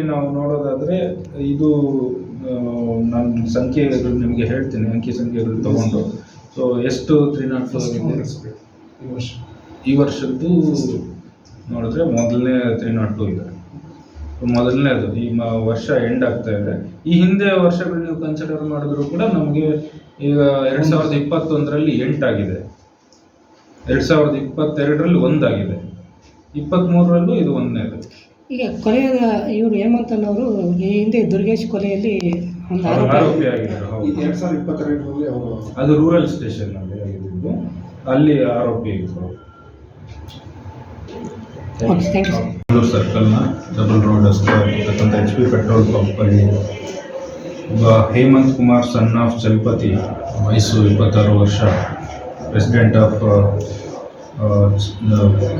ಈ ನಾವು ನೋಡೋದಾದ್ರೆ ಇದು ನಾನು ಸಂಖ್ಯೆಗಳು ನಿಮಗೆ ಹೇಳ್ತೀನಿ ಅಂಕಿ ಸಂಖ್ಯೆಗಳು ತಗೊಂಡು. ಸೊ ಎಷ್ಟು ತ್ರೀ ನಾಟ್ ಫೋರ್ ಈ ವರ್ಷದ್ದು ನೋಡಿದ್ರೆ ಮೊದಲನೇ ತ್ರೀ ನಾಟ್ ಟು ಇದೆ. ಮೊದಲನೇದು ಈ ವರ್ಷ ಎಂಡ್ ಆಗ್ತಾ ಇದೆ. ಈ ಹಿಂದೆ ವರ್ಷಗಳು ನೀವು ಕನ್ಸಿಡರ್ ಮಾಡಿದ್ರು ಕೂಡ ನಮಗೆ ಈಗ ಎರಡು ಸಾವಿರದ ಇಪ್ಪತ್ತೊಂದರಲ್ಲಿ ಎಂಟಾಗಿದೆ ಎರಡ್ ಸಾವಿರದ ಇಪ್ಪತ್ತೆರಡರಲ್ಲಿ ಒಂದಾಗಿದೆ. ಇಪ್ಪತ್ತ್ಮೂರರಲ್ಲೂ ಇದು ಒಂದನೇದು. ಈಗ ಕೊಲೆಯ ಇವರು ಹೇಮಂತ್ ಅನ್ನೋರು ಈ ಹಿಂದೆ ದುರ್ಗೇಶ್ ಕೊಲೆಯಲ್ಲಿ ಒಂದು ಆರೋಪ. ಆರೋಪಿ ಆಗಿದ್ದಾರೆ ಹೌದು. ಎರಡ್ ಸಾವಿರದ ಇಪ್ಪತ್ತೆರಡರಲ್ಲಿ ಅವರು ಅದು ರೂರಲ್ ಸ್ಟೇಷನ್ ಅಲ್ಲಿ ಆಗಿದ್ದು ಅಲ್ಲಿ ಆರೋಪಿ ಆಗಿದ್ರು okay thank you sir Bengaluru ಸರ್ಕಲ್ನ double road ರಸ್ತೆ ಇರ್ತಕ್ಕಂಥ ಎಚ್ ಪಿ ಪೆಟ್ರೋಲ್ ಪಂಪಲ್ಲಿ ಒಬ್ಬ ಹೇಮಂತ್ ಕುಮಾರ್ ಸನ್ ಆಫ್ ಚಲಪತಿ ವಯಸ್ಸು ಇಪ್ಪತ್ತಾರು ವರ್ಷ ಪ್ರೆಸಿಡೆಂಟ್ ಆಫ್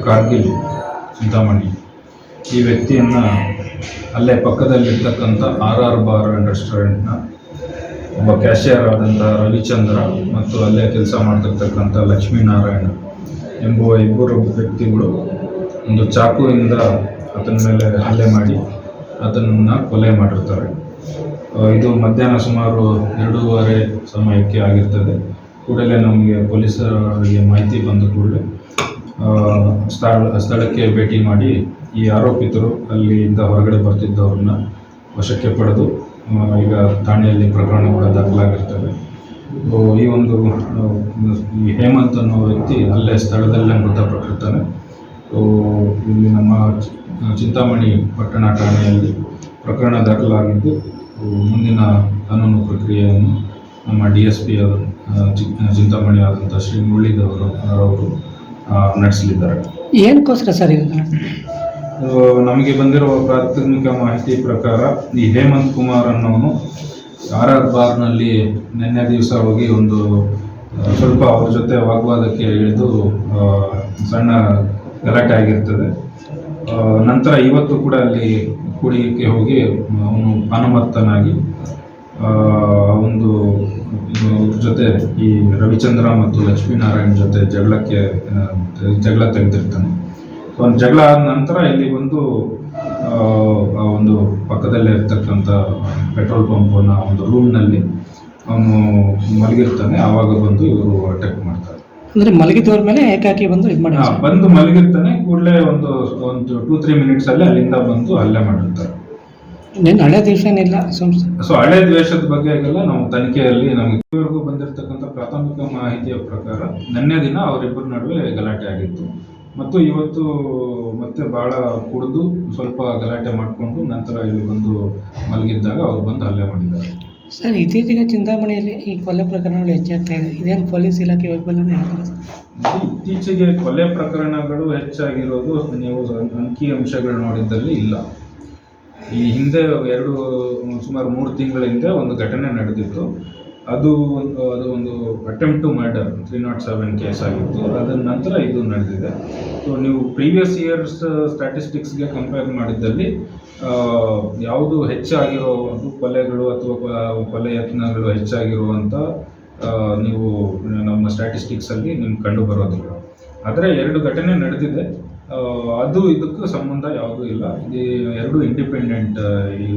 ಕಾರ್ಗಿಲ್ ಚಿಂತಾಮಣಿ ಈ ವ್ಯಕ್ತಿಯನ್ನು ಅಲ್ಲೇ ಪಕ್ಕದಲ್ಲಿರ್ತಕ್ಕಂಥ ಆರ್ ಆರ್ ಬಾರ್ ಆ್ಯಂಡ್ ರೆಸ್ಟೋರೆಂಟ್ನ ಒಬ್ಬ ಕ್ಯಾಶಿಯರ್ ಆದಂಥ ರವಿಚಂದ್ರ ಮತ್ತು ಅಲ್ಲೇ ಕೆಲಸ ಮಾಡ್ತಿರ್ತಕ್ಕಂಥ ಲಕ್ಷ್ಮೀನಾರಾಯಣ ಎಂಬುವ ಇಬ್ಬರು ವ್ಯಕ್ತಿಗಳು ಒಂದು ಚಾಕುವಿಂದ ಅದನ್ನ ಮೇಲೆ ಹಲ್ಲೆ ಮಾಡಿ ಅದನ್ನು ಕೊಲೆ ಮಾಡಿರ್ತಾರೆ. ಇದು ಮಧ್ಯಾಹ್ನ ಸುಮಾರು ಎರಡೂವರೆ ಸಮಯಕ್ಕೆ ಆಗಿರ್ತದೆ. ಕೂಡಲೇ ನಮಗೆ ಪೊಲೀಸರಿಗೆ ಮಾಹಿತಿ ಬಂದ ಕೂಡಲೇ ಸ್ಥಳ, ಸ್ಥಳಕ್ಕೆ ಭೇಟಿ ಮಾಡಿ ಈ ಆರೋಪಿತರು ಅಲ್ಲಿಂದ ಹೊರಗಡೆ ಬರ್ತಿದ್ದವ್ರನ್ನ ವಶಕ್ಕೆ ಪಡೆದು ಈಗ ಠಾಣೆಯಲ್ಲಿ ಪ್ರಕರಣ ಕೂಡ ದಾಖಲಾಗಿರ್ತವೆ ಈ ಒಂದು ಈ ಹೇಮಂತ್ ಅನ್ನೋ ವ್ಯಕ್ತಿ ಅಲ್ಲೇ ಸ್ಥಳದಲ್ಲೇ ಮೃತಪಟ್ಟಿರ್ತಾನೆ. ಇಲ್ಲಿ ನಮ್ಮ ಚಿಂತಾಮಣಿ ಪಟ್ಟಣ ಠಾಣೆಯಲ್ಲಿ ಪ್ರಕರಣ ದಾಖಲಾಗಿದ್ದು ಮುಂದಿನ ಕಾನೂನು ಪ್ರಕ್ರಿಯೆಯನ್ನು ನಮ್ಮ ಡಿ ಎಸ್ ಪಿ ಅವರು ಚಿಂತಾಮಣಿ ಆದಂಥ ಶ್ರೀ ಮುಳ್ಳಿದವರು ಅವರು ನಡೆಸಲಿದ್ದಾರೆ. ಏನಕ್ಕೋಸ್ಕರ ಸರ್ ಇದು ನಮಗೆ ಬಂದಿರುವ ಪ್ರಾಥಮಿಕ ಮಾಹಿತಿ ಪ್ರಕಾರ ಈ ಹೇಮಂತ್ ಕುಮಾರ್ ಅನ್ನೋನು ಆರ್ ಆರ್ ಬಾರ್ನಲ್ಲಿ ನಿನ್ನೆ ದಿವಸ ಹೋಗಿ ಒಂದು ಸ್ವಲ್ಪ ಅವ್ರ ಜೊತೆ ವಾಗ್ವಾದಕ್ಕೆ ಇಳಿದು ಸಣ್ಣ ಗಲಾಟೆ ಆಗಿರ್ತದೆ. ನಂತರ ಇವತ್ತು ಕೂಡ ಅಲ್ಲಿ ಕುಡಿಯಕ್ಕೆ ಹೋಗಿ, ಅವನು ಅನುಮತ್ತನಾಗಿ ಒಂದು ಜೊತೆ ಈ ರವಿಚಂದ್ರ ಮತ್ತು ಲಕ್ಷ್ಮೀನಾರಾಯಣ್ ಜೊತೆ ಜಗಳಕ್ಕೆ ಜಗಳ ತೆಗೆದಿರ್ತಾನೆ. ಒಂದು ಜಗಳ ಆದ ನಂತರ ಇಲ್ಲಿ ಆ ಒಂದು ಪಕ್ಕದಲ್ಲೇ ಇರ್ತಕ್ಕಂಥ ಪೆಟ್ರೋಲ್ ಪಂಪನ್ನ ಒಂದು ರೂಮ್ನಲ್ಲಿ ಅವನು ಮಲಗಿರ್ತಾನೆ. ಆವಾಗ ಬಂದು ಇವರು ಅಟ್ಯಾಕ್ ಮಾಡ್ತಾರೆ. ಅಂದ್ರೆ ಮಲಗಿದವ್ರ ಮೇಲೆ ಏಕಾಕಿ ಬಂದು ಇದು ಮಾಡಿ ಬಂದು ಮಲಗಿರ್ತಾನೆ. ಕೂಡಲೇ ಒಂದು ಒಂದು ಟೂ ತ್ರೀ ಮಿನಿಟ್ಸ್ ಅಲ್ಲಿ ಅಲ್ಲಿಂದ ಬಂದು ಹಲ್ಲೆ ಮಾಡಿರ್ತಾರೆ ನೀನು ಹಳೆ ದ್ವೇಷ ಏನಿಲ್ಲ ಸೊ ಹಳೆ ದ್ವೇಷದ ಬಗ್ಗೆ ಎಲ್ಲ ನಾವು ತನಿಖೆಯಲ್ಲಿ ನಮಗೆ ಇದುವರೆಗೂ ಬಂದಿರತಕ್ಕಂಥ ಪ್ರಾಥಮಿಕ ಮಾಹಿತಿಯ ಪ್ರಕಾರ ನಿನ್ನೆ ದಿನ ಅವರಿಬ್ಬರ ನಡುವೆ ಗಲಾಟೆ ಆಗಿತ್ತು. ಮತ್ತು ಇವತ್ತು ಮತ್ತೆ ಬಹಳ ಕುಡಿದು ಸ್ವಲ್ಪ ಗಲಾಟೆ ಮಾಡಿಕೊಂಡು ನಂತರ ಇಲ್ಲಿ ಬಂದು ಮಲಗಿದ್ದಾಗ ಅವ್ರು ಬಂದು ಹಲ್ಲೆ ಮಾಡಿದ್ದಾರೆ. ಸರ್ ಇತ್ತೀಚೆಗೆ ಚಿಂತಾಮಣಿಯಲ್ಲಿ ಈ ಕೊಲೆ ಪ್ರಕರಣಗಳು ಹೆಚ್ಚಾಗ್ತಾ ಇದೆ. ಇದೇನು ಪೊಲೀಸ್ ಇಲಾಖೆ ವೈಫಲ್ಯ ಇತ್ತೀಚೆಗೆ ಕೊಲೆ ಪ್ರಕರಣಗಳು ಹೆಚ್ಚಾಗಿರೋದು ನೀವು ಅಂಕಿ ಅಂಶಗಳು ನೋಡಿದ್ದಲ್ಲಿ ಇಲ್ಲ. ಈ ಹಿಂದೆ ಎರಡು ಸುಮಾರು ಮೂರು ತಿಂಗಳ ಹಿಂದೆ ಒಂದು ಘಟನೆ ನಡೆದಿತ್ತು. ಅದು ಒಂದು ಅದು ಒಂದು attempt to murder three not seven case ಆಗಿತ್ತು. ಅದರ ನಂತರ ಇದು ನಡೆದಿದೆ. ಸೊ ನೀವು ಪ್ರೀವಿಯಸ್ ಇಯರ್ಸ್ ಸ್ಟ್ಯಾಟಿಸ್ಟಿಕ್ಸ್ಗೆ ಕಂಪೇರ್ ಮಾಡಿದ್ದಲ್ಲಿ ಯಾವುದು ಹೆಚ್ಚಾಗಿರೋ ಕೊಲೆಗಳು ಅಥವಾ ಕೊಲೆ ಯತ್ನಗಳು ಹೆಚ್ಚಾಗಿರುವಂಥ ನೀವು ನಮ್ಮ ಸ್ಟ್ಯಾಟಿಸ್ಟಿಕ್ಸಲ್ಲಿ ನಿಮ್ಗೆ ಕಂಡು ಬರೋದಿಲ್ಲ. ಆದರೆ ಎರಡು ಘಟನೆ ನಡೆದಿದೆ. ಅದು ಇದಕ್ಕೂ ಸಂಬಂಧ ಯಾವುದೂ ಇಲ್ಲ. ಇದು ಎರಡು ಇಂಡಿಪೆಂಡೆಂಟ್ ಈ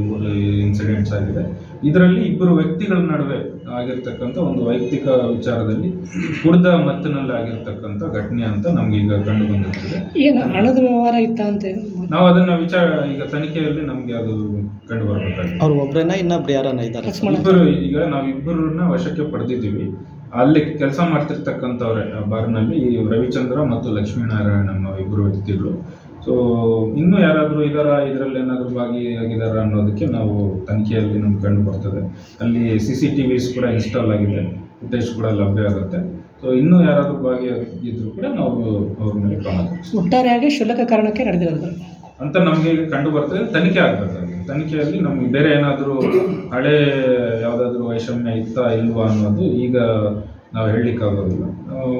ಇನ್ಸಿಡೆಂಟ್ಸ್ ಆಗಿದೆ. ಇದರಲ್ಲಿ ಇಬ್ಬರು ವ್ಯಕ್ತಿಗಳ ನಡುವೆ ಆಗಿರ್ತಕ್ಕಂಥ ಒಂದು ವೈಯಕ್ತಿಕ ವಿಚಾರದಲ್ಲಿ ಕುಡ್ದ ಮತ್ತಿನಲ್ಲಿ ಆಗಿರ್ತಕ್ಕಂಥ ಘಟನೆ ಅಂತ ನಮ್ಗೆ ಈಗ ಕಂಡು ಬಂದಿರ್ತದೆ. ಏನು ಹಣದ ವ್ಯವಹಾರ ಇತ್ತ ಅಂತ? ನಾವು ಅದನ್ನ ವಿಚಾರ ಈಗ ತನಿಖೆಯಲ್ಲಿ ನಮ್ಗೆ ಅದು ಕಂಡು ಬರಬೇಕಾಗಿದೆ. ಅವ್ರು ಒಬ್ಬರನ್ನ ಇನ್ನೊಬ್ರು ಯಾರನ್ನ ಇದ್ದಾರೆ ಇಬ್ಬರು ಈಗ ನಾವು ಇಬ್ಬರನ್ನ ವಶಕ್ಕೆ ಪಡೆದಿದ್ದೀವಿ. ಅಲ್ಲಿ ಕೆಲಸ ಮಾಡ್ತಿರ್ತಕ್ಕಂಥವ್ರೆ ಬಾರ್ನಲ್ಲಿ ರವಿಚಂದ್ರ ಮತ್ತು ಲಕ್ಷ್ಮೀನಾರಾಯಣ ಅನ್ನೋ ಇಬ್ಬರು ವ್ಯಕ್ತಿಗಳು. ಸೊ ಇನ್ನೂ ಯಾರಾದರೂ ಇದರ? ಇದರಲ್ಲಿ ಏನಾದರೂ ಭಾಗಿಯಾಗಿದ್ದಾರೆ ಅನ್ನೋದಕ್ಕೆ ನಾವು ತನಿಖೆಯಲ್ಲಿ ನಮ್ಗೆ ಕಂಡು ಬರ್ತದೆ. ಅಲ್ಲಿ ಸಿ ಸಿ ಟಿ ವಿಸ್ ಕೂಡ ಇನ್ಸ್ಟಾಲ್ ಆಗಿದೆ. ಫುಟೇಜ್ ಕೂಡ ಲಭ್ಯ ಆಗುತ್ತೆ. ಸೊ ಇನ್ನೂ ಯಾರಾದರೂ ಭಾಗಿಯಾಗಿದ್ರು ಕೂಡ ನಾವು ಅವ್ರ ಮೇಲೆ ಕ್ರಮ. ಒಟ್ಟಾರೆಯಾಗಿ ಶುಲ್ಕ ಕಾರಣಕ್ಕೆ ನಡೆದಿರೋದು. ಅಂತ ನಮಗೆ ಕಂಡು ಬರ್ತದೆ. ತನಿಖೆ ಆಗಬೇಕಾಗಿದೆ ತನಿಖೆಯಲ್ಲಿ ನಮಗೆ ಬೇರೆ ಏನಾದರೂ ಹಳೆ ಯಾವುದಾದ್ರೂ ವೈಷಮ್ಯ ಇತ್ತಾ ಇಲ್ವಾ ಅನ್ನೋದು ಈಗ ನಾವು ಹೇಳಲಿಕ್ಕಾಗೋದಿಲ್ಲ.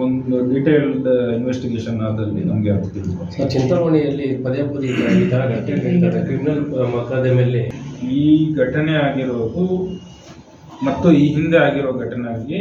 ಒಂದು ಡೀಟೇಲ್ಡ್ ಇನ್ವೆಸ್ಟಿಗೇಷನ್ ಆದಲ್ಲಿ ನಮಗೆ ಅದು ತಿಳಿದು ಸರ್ ಚಿಂತಾಮಣಿಯಲ್ಲಿ ಪದೇ ಪದೇ ಈ ಥರ- ಘಟನೆ ಕ್ರಿಮಿನಲ್ ಈ ಘಟನೆ ಆಗಿರೋದು ಮತ್ತು ಈ ಹಿಂದೆ ಆಗಿರೋ ಘಟನೆಗೆ